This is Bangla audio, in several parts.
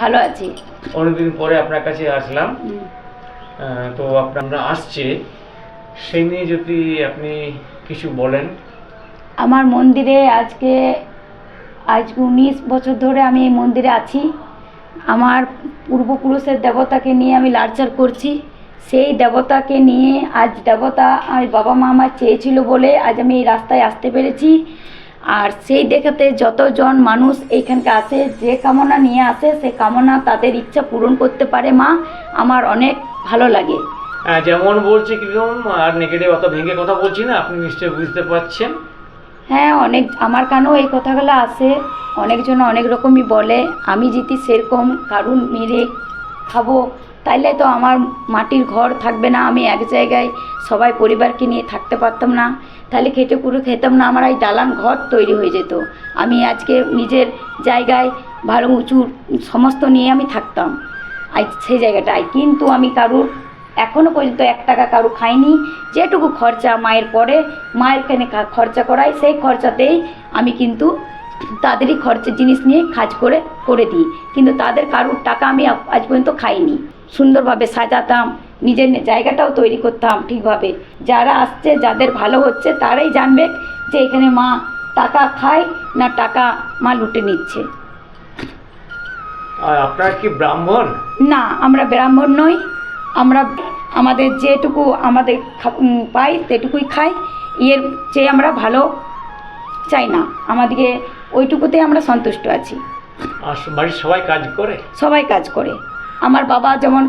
ভালো আছি। অনেকদিন পরে আপনার কাছে আসলাম। তো আপনারা আসছে। সেই নিয়ে যদি আপনি কিছু বলেন। আমার মন্দিরে আজকে আজ উনিশ বছর ধরে আমি এই মন্দিরে আছি। আমার পূর্বপুরুষের দেবতাকে নিয়ে আমি লাড়চার করছি। সেই দেবতাকে নিয়ে আজ দেবতা আর বাবা মা আমার চেয়েছিল বলে আজ আমি এই রাস্তায় আসতে পেরেছি। আর সেই দেখাতে যতজন মানুষ এইখানকে আসে যে কামনা নিয়ে আসে সে কামনা তাদের ইচ্ছা পূরণ করতে পারে মা। আমার অনেক ভালো লাগে। আহ, যেমন বলছে কীরকম আর নেগেটিভ অত ভেঙে কথা বলছি না আপনি নিশ্চয়ই বুঝতে পারছেন। হ্যাঁ অনেক আমার কানেও এই কথাগুলো আসে অনেকজন অনেক রকমই বলে আমি যদি সেরকম কারুন মেরে খাব তাইলে তো আমার মাটির ঘর থাকবে না, আমি এক জায়গায় সবাই পরিবারকে নিয়ে থাকতে পারতাম না। তাহলে খেটে পুরো খেতাম না, আমার এই দালান ঘর তৈরি হয়ে যেত। আমি আজকে নিজের জায়গায় ভালো উঁচু সমস্ত নিয়ে আমি থাকতাম। আজ সেই জায়গাটায় কিন্তু আমি কারুর এখনও পর্যন্ত এক টাকা কারু খাইনি। যেটুকু খরচা মায়ের পরে, মায়ের কেনে খরচা করাই সেই খরচাতেই আমি কিন্তু তাদেরই খরচের জিনিস নিয়ে কাজ করে করে দিই। কিন্তু তাদের কারুর টাকা আমি আজ পর্যন্ত খাইনি। সুন্দরভাবে সাজাতাম নিজের জায়গাটাও তৈরি করতাম ঠিকভাবে। যারা আসছে যাদের ভালো হচ্ছে তারাই জানবে যে এখানে মা টাকা খায় না টাকা মা লুটে নিচ্ছে। আর আপনার কি ব্রাহ্মণ? না আমরা ব্রাহ্মণ নই। আমরা আমাদের যেটুকু আমাদের পাই সেটুকুই খাই। এর চেয়ে আমরা ভালো চাই না। আমাদেরকে ওইটুকুতে আমরা সন্তুষ্ট আছি। বাড়ির সবাই কাজ করে? সবাই কাজ করে। আমার বাবা যেমন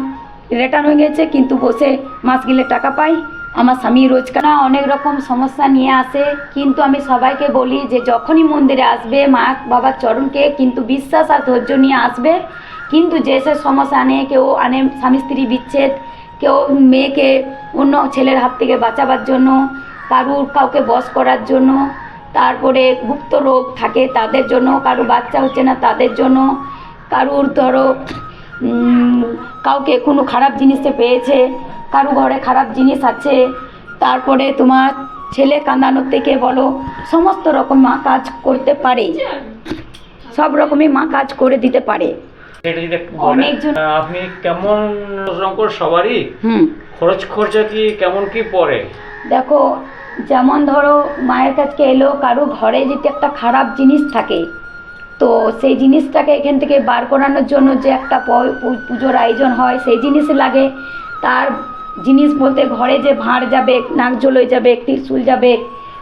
রিটার্ন হয়ে গেছে কিন্তু বসে মাস গেলে টাকা পাই। আমার স্বামী রোজগার না অনেক রকম সমস্যা নিয়ে আসে। কিন্তু আমি সবাইকে বলি যে যখনই মন্দিরে আসবে মা বাবার চরণকে কিন্তু বিশ্বাস আর ধৈর্য নিয়ে আসবে। কিন্তু যে সে সমস্যা আনে কেউ আনে স্বামী স্ত্রী বিচ্ছেদ কেউ মেয়েকে অন্য ছেলের হাত থেকে বাঁচাবার জন্য কারুর কাউকে বশ করার জন্য। তারপরে গুপ্ত রোগ থাকে তাদের জন্য কারও বাচ্চা হচ্ছে না তাদের জন্য। কারুর ধরো কাউকে কোনো খারাপ জিনিসে পেয়েছে কারু ঘরে খারাপ জিনিস আছে তারপরে তোমার ছেলে কাঁদানোর থেকে বলো সমস্ত রকম মা কাজ করতে পারে। সব রকমই মা কাজ করে দিতে পারে। আপনি কেমন সবারই খরচ খরচা কি কেমন কি পড়ে? দেখো যেমন ধরো মায়ের কাছকে এলো কারও ঘরে যদি একটা খারাপ জিনিস থাকে তো সেই জিনিসটাকে এখান থেকে বার করানোর জন্য যে একটা পুজোর আয়োজন হয় সেই জিনিস লাগে। তার জিনিস বলতে ঘরে যে ভাঁড় যাবে নাক জলই যাবে ত্রিশুল যাবে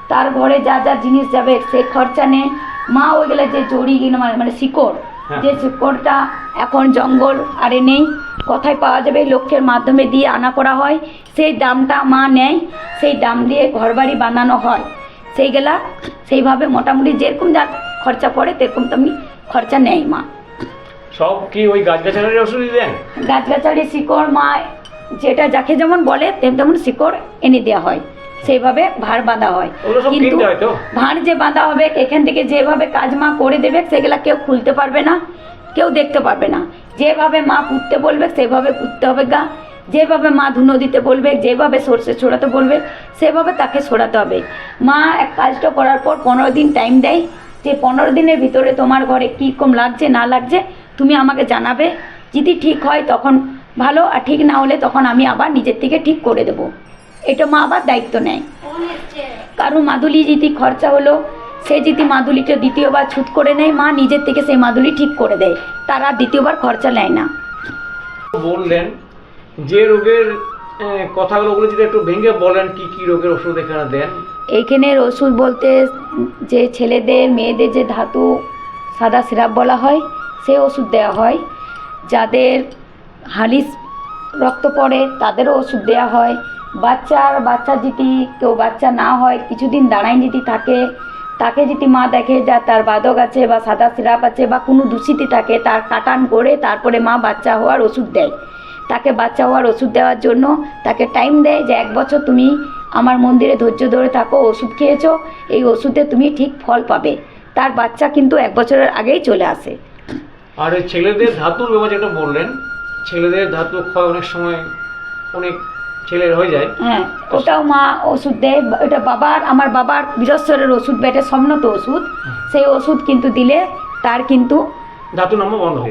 তার ঘরে যা যা জিনিস যাবে সে খরচা নেয় মা ওইগুলো যে জড়ি মানে মানে শিকড় হ্যাঁ। যে শিকড়টা এখন জঙ্গল আরে নেই। কোথায় পাওয়া যাবে লক্ষ্যের মাধ্যমে দিয়ে আনা করা হয়। সেই দামটা মা নেয় সেই দাম দিয়ে ঘরবাড়ি বানানো হয়। সেইগুলা সেইভাবে মোটামুটি যেরকম যা খরচা পড়ে তেরকম তেমনি খরচা নেয় মা। সব কি ওই গাছগাছালির ওষুধই দেন? গাছগাছালি শিকড় মা যেটা যাকে যেমন বলে তেমন তেমন শিকড় এনে দেওয়া হয়। সেইভাবে ভাড় বাঁধা হয়। কিন্তু তো? ভাঁড় যে বাঁধা হবে এখান থেকে যেভাবে কাজ মা করে দেবে সেগুলা কেউ খুলতে পারবে না কেউ দেখতে পারবে না। যেভাবে মা পুঁততে বলবে সেভাবে পুঁততে হবে গা। যেভাবে মা ধুনো দিতে বলবে যেভাবে সর্ষে ছড়াতে বলবে সেভাবে তাকে ছড়াতে হবে। মা এক কাজটা করার পর পনেরো দিন টাইম দেয় যে পনেরো দিনের ভিতরে তোমার ঘরে কী কম লাগছে না লাগছে তুমি আমাকে জানাবে। যদি ঠিক হয় তখন ভালো আর ঠিক না হলে তখন আমি আবার নিজের থেকে ঠিক করে দেবো। এটা মা আবার দায়িত্ব নেয়। কারও মাদুলি যদি খরচা হলো সে যদি মাদুলিটা দ্বিতীয়বার ছুট করে নেয় মা নিজের থেকে সেই মাদুলি ঠিক করে দেয়। তারা দ্বিতীয়বার খরচা নেয় না। বললেন যে রোগের কথাগুলো ওগুলো যদি একটু ভেঙে বলেন কি কি রোগের ওষুধ এখানে দেন? এইখানের ওষুধ বলতে যে ছেলেদের মেয়েদের যে ধাতু সাদা সিরাপ বলা হয় সে ওষুধ দেওয়া হয়। যাদের হালিস রক্ত পড়ে তাদেরও ওষুধ দেওয়া হয়। বাচ্চার বাচ্চা যদি কেউ বাচ্চা না হয় কিছুদিন দাঁড়ায় যদি থাকে তাকে যদি মা দেখে যা, তার বাদক আছে বা সাদা সিরাপ আছে বা কোনো দূষিতি থাকে, তার কাটান করে তারপরে মা বাচ্চা হওয়ার ওষুধ দেয়। তাকে বাচ্চা হওয়ার ওষুধ দেওয়ার জন্য তাকে টাইম দেয় যে এক বছর তুমি আমার মন্দিরে ধৈর্য ধরে থাকো, ওষুধ খেয়েছো, এই ওষুধে তুমি ঠিক ফল পাবে। তার বাচ্চা কিন্তু এক বছরের আগেই চলে আসে। আর ছেলেদের ধাতুর ব্যাপার যেটা বললেন, ছেলেদের ধাতু ক্ষয় অনেক সময় অনেক ছেলের হয়ে যায়। হ্যাঁ ওটাও মা ওষুধ দেয় ওটা বাবার আমার বাবার বীরস্বরের ওষুধ বেটে সম্নত ওষুধ। সেই ওষুধ কিন্তু দিলে তার কিন্তু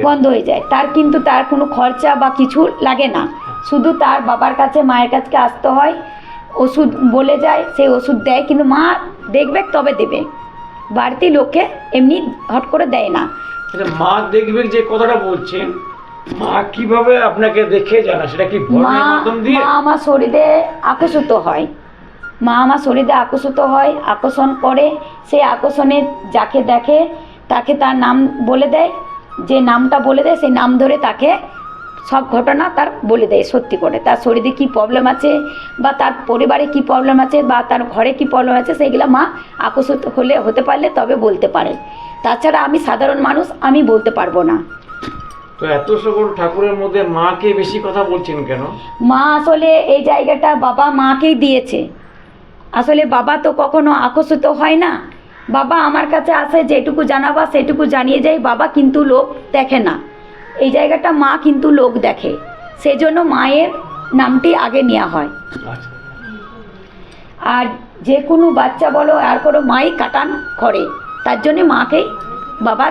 বন্ধ হয়ে যায়। তার কিন্তু তার কোনো খরচা বা কিছু লাগে না। শুধু তার বাবার কাছে মায়ের কাছে আসতে হয়। ওষুধ বলে যায় সেই ওষুধ দেয়। কিন্তু মা দেখবে তবে দেবে। বাড়তি লোককে এমনি হট করে দেয় না। আচ্ছা মা দেখবে যে কথাটা বলছেন মা কীভাবে আপনাকে দেখে জানা? সেটা কি মা আমার শরীরে আকর্ষিত হয়। মা আমার শরীরে আকর্ষিত হয় আকর্ষণ করে। সেই আকর্ষণে যাকে দেখে তাকে তার নাম বলে দেয়। যে নামটা বলে দেয় সেই নাম ধরে তাকে সব ঘটনা তার বলে দেয় সত্যি করে। তার শরীরে কী প্রবলেম আছে বা তার পরিবারে কী প্রবলেম আছে বা তার ঘরে কী প্রবলেম আছে সেইগুলো মা আকর্ষিত হলে হতে পারলে তবে বলতে পারে। তাছাড়া আমি সাধারণ মানুষ আমি বলতে পারব না। তো এত সকল ঠাকুরের মধ্যে মাকে বেশি কথা বলছেন কেন? মা আসলে এই জায়গাটা বাবা মাকেই দিয়েছে। আসলে বাবা তো কখনো আকর্ষিত হয় না। বাবা আমার কাছে আসে যেটুকু জানাবা সেটুকু জানিয়ে যায় বাবা কিন্তু লোক দেখে না। এই জায়গাটা মা কিন্তু লোক দেখে। সেজন্য মায়ের নামটি আগে নেওয়া হয়। আচ্ছা। আর যে কোনো বাচ্চা বলো আর কোনো মাই কাটান করে তার জন্যে মাকেই বাবা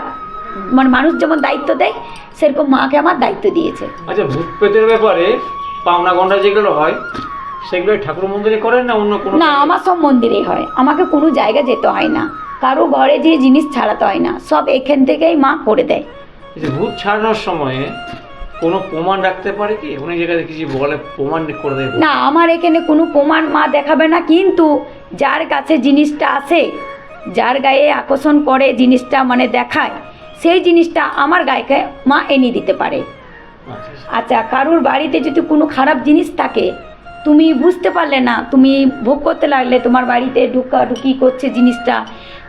মানে মানুষ যেমন দায়িত্ব দেয় সেরকম মাকে আমার দায়িত্ব দিয়েছে। আচ্ছা ভূত প্রেতের ব্যাপারে পাওনা গন্ডা যেগুলো হয় সেগুলো ঠাকুর মন্দিরে করেন না অন্য কোনো না আমার সব মন্দিরেই হয়। আমাকে কোনো জায়গা যেতে হয় না। কারও ঘরে যে জিনিস ছাড়াতে হয় না সব এখান থেকেই মা করে দেয়। ভূত ছাড়ানোর সময়ে কোনো প্রমাণ রাখতে পারে কি? অনেক জায়গায় দেখেছি বলে প্রমাণ করে দেয় না আমার এখানে কোনো প্রমাণ মা দেখাবে না কিন্তু যার কাছে জিনিসটা আসে যার গায়ে আকর্ষণ করে জিনিসটা মানে দেখায় সেই জিনিসটা আমার গায়েকে মা এনে দিতে পারে। আচ্ছা। আচ্ছা বাড়িতে যদি কোনো খারাপ জিনিস থাকে তুমি বুঝতে পারলে না তুমি ভোগ করতে লাগলে তোমার বাড়িতে ঢুকা ঢুকি করছে জিনিসটা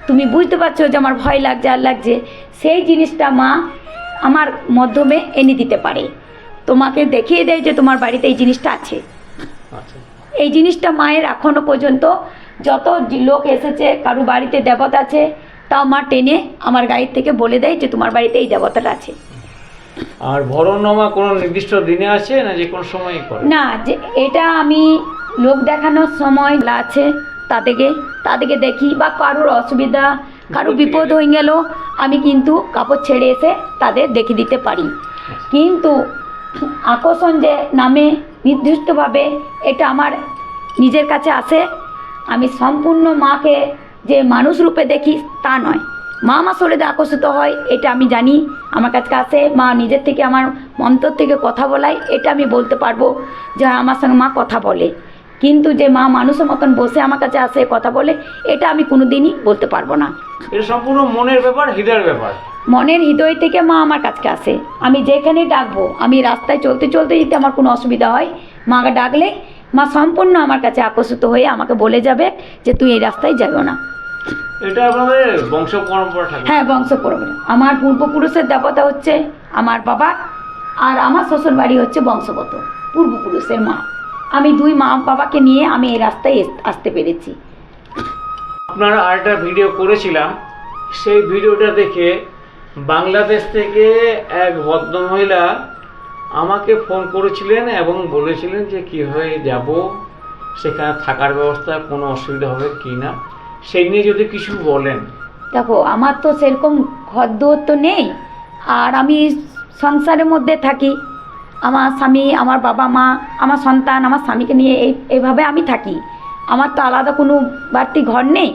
তুমি বুঝতে পারছ যে আমার ভয় লাগছে আর লাগছে সেই জিনিসটা মা আমার মাধ্যমে এনে দিতে পারে। তোমাকে দেখিয়ে দেয় যে তোমার বাড়িতে এই জিনিসটা আছে। আচ্ছা। এই জিনিসটা মায়ের এখনও পর্যন্ত যত লোক এসেছে কারও বাড়িতে দেবতা আছে তাও মা টেনে আমার গাড়ির থেকে বলে দেয় যে তোমার বাড়িতে এই দেবতাটা আছে। আর ভরণনামা কোনো নির্দিষ্ট দিনে আছে না যে কোনো সময় করে? না যে এটা আমি লোক দেখানোর সময় আছে তাদেরকে তাদেরকে দেখি বা কারোর অসুবিধা কারও বিপদ হয়ে গেল আমি কিন্তু কাপড় ছেড়ে এসে তাদের দেখে দিতে পারি। কিন্তু আকর্ষণ যে নামে নির্দিষ্টভাবে এটা আমার নিজের কাছে আসে আমি সম্পূর্ণ মাকে যে মানুষ রূপে দেখি তা নয়। মা আমার শরীরে আকর্ষিত হয় এটা আমি জানি। আমার কাছে আসে মা নিজের থেকে আমার অন্তর থেকে কথা বলায় এটা আমি বলতে পারব যে আমার সঙ্গে মা কথা বলে। কিন্তু যে মা মানুষের মতন বসে আমার কাছে আসে কথা বলে এটা আমি কোনো দিনই বলতে পারব না। এটা সম্পূর্ণ মনের ব্যাপার হৃদয়ের ব্যাপার। মনের হৃদয় থেকে মা আমার কাছে আসে। আমি যেখানে ডাকবো আমি রাস্তায় চলতে চলতে যদি আমার কোনো অসুবিধা হয় মাকে ডাকলে মা সম্পূর্ণ আমার কাছে আকর্ষিত হয়ে আমাকে বলে যাবে যে তুই এই রাস্তায় যাবে না। এটা আপনাদের বংশ পরম্পরা হ্যাঁ বংশ পরম্পরা। আমার পূর্বপুরুষের দেবতা হচ্ছে আমার বাবা আর আমার শ্বশুর বাড়ি হচ্ছে বংশগত পূর্বপুরুষের মা। আমি দুই মা বাবাকে নিয়ে আমি এই রাস্তায় আসতে পেরেছি। আপনারা আরেকটা ভিডিও করেছিলাম সেই ভিডিওটা দেখে বাংলাদেশ থেকে এক ভদ্রমহিলা আমাকে ফোন করেছিলেন এবং বলেছিলেন যে কীভাবে যাব? সেখানে থাকার ব্যবস্থা কোনো অসুবিধা হবে কি না? সেই নিয়ে যদি কিছু বলেন। দেখো আমার তো সেরকম ঘর দুয়ার তো নেই আর আমি সংসারের মধ্যে থাকি। আমার স্বামী আমার বাবা মা আমার সন্তান আমার স্বামীকে নিয়ে এই এইভাবে আমি থাকি। আমার তো আলাদা কোনো বাড়তি ঘর নেই।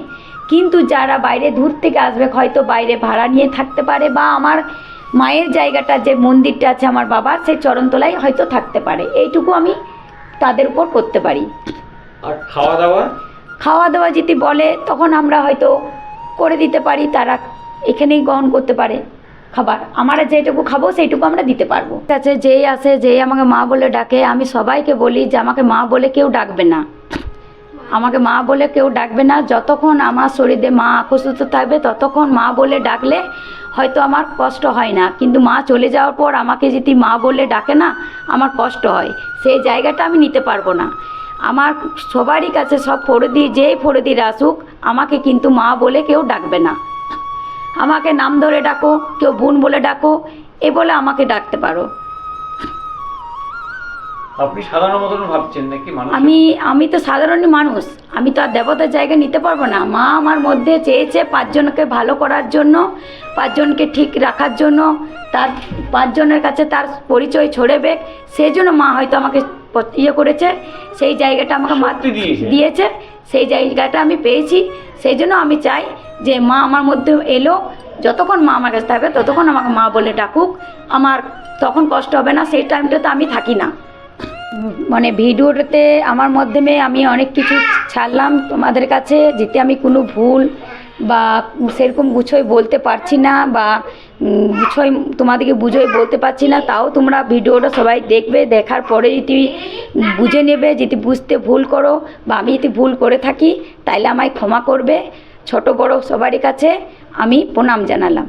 কিন্তু যারা বাইরে দূর থেকে আসবে হয়তো বাইরে ভাড়া নিয়ে থাকতে পারে বা আমার মায়ের জায়গাটা যে মন্দিরটা আছে আমার বাবার সেই চরণতলায় হয়তো থাকতে পারে। এইটুকু আমি তাদের উপর করতে পারি। আর খাওয়া দাওয়া? খাওয়া দাওয়া যদি বলে, তখন আমরা হয়তো করে দিতে পারি, তারা এখানেই গ্রহণ করতে পারে খাবার। আমরা যেটুকু খাব, সেইটুকু আমরা দিতে পারব। ঠিক আছে, যেই আসে যেই আমাকে মা বলে ডাকে, আমি সবাইকে বলি যে, আমাকে মা বলে কেউ ডাকবে না। আমাকে মা বলে কেউ ডাকবে না। যতক্ষণ আমার শরীরে মা আকর্ষিত থাকবে, ততক্ষণ মা বলে ডাকলে হয়তো আমার কষ্ট হয় না। কিন্তু মা চলে যাওয়ার পর আমাকে যদি মা বলে ডাকে না, আমার কষ্ট হয়। সেই জায়গাটা আমি নিতে পারব না। আমার সবারই কাছে সব ফরদি যেই ফরদির আসুক আমাকে কিন্তু মা বলে কেউ ডাকবে না। আমাকে নাম ধরে ডাকো কেউ বোন বলে ডাকো এ বলে আমাকে ডাকতে পারো। আপনি সাধারণ মতন ভাবছেন নাকি মানুষ আমি আমি তো সাধারণ মানুষ। আমি তো আর দেবতার জায়গা নিতে পারব না। মা আমার মধ্যে চেয়েছে পাঁচজনকে ভালো করার জন্য পাঁচজনকে ঠিক রাখার জন্য। তার পাঁচজনের কাছে তার পরিচয় ছড়েবে। সেই জন্য মা হয়তো আমাকে ইয়ে করেছে সেই জায়গাটা আমাকে মা দিয়েছে। সেই জায়গাটা আমি পেয়েছি সেই জন্য আমি চাই যে মা আমার মধ্যে এলো যতক্ষণ মা আমার কাছে থাকবে ততক্ষণ আমাকে মা বলে ডাকুক আমার তখন কষ্ট হবে না সেই টাইমটাতে আমি থাকি না মানে ভিডিওটাতে আমার মাধ্যমে আমি অনেক কিছু ছাড়লাম তোমাদের কাছে যেতে আমি কোনো ভুল বা সেরকম গুছোয় বলতে পারছি না বা গুছোয় তোমাদেরকে বুঝোই বলতে পারছি না, তাও তোমরা ভিডিওটা সবাই দেখবে, দেখার পরে যদি বুঝে নেবে, যদি বুঝতে ভুল করো বা আমি যদি ভুল করে থাকি, তাইলে আমায় ক্ষমা করবে। ছোট বড় সবারই কাছে আমি প্রণাম জানালাম।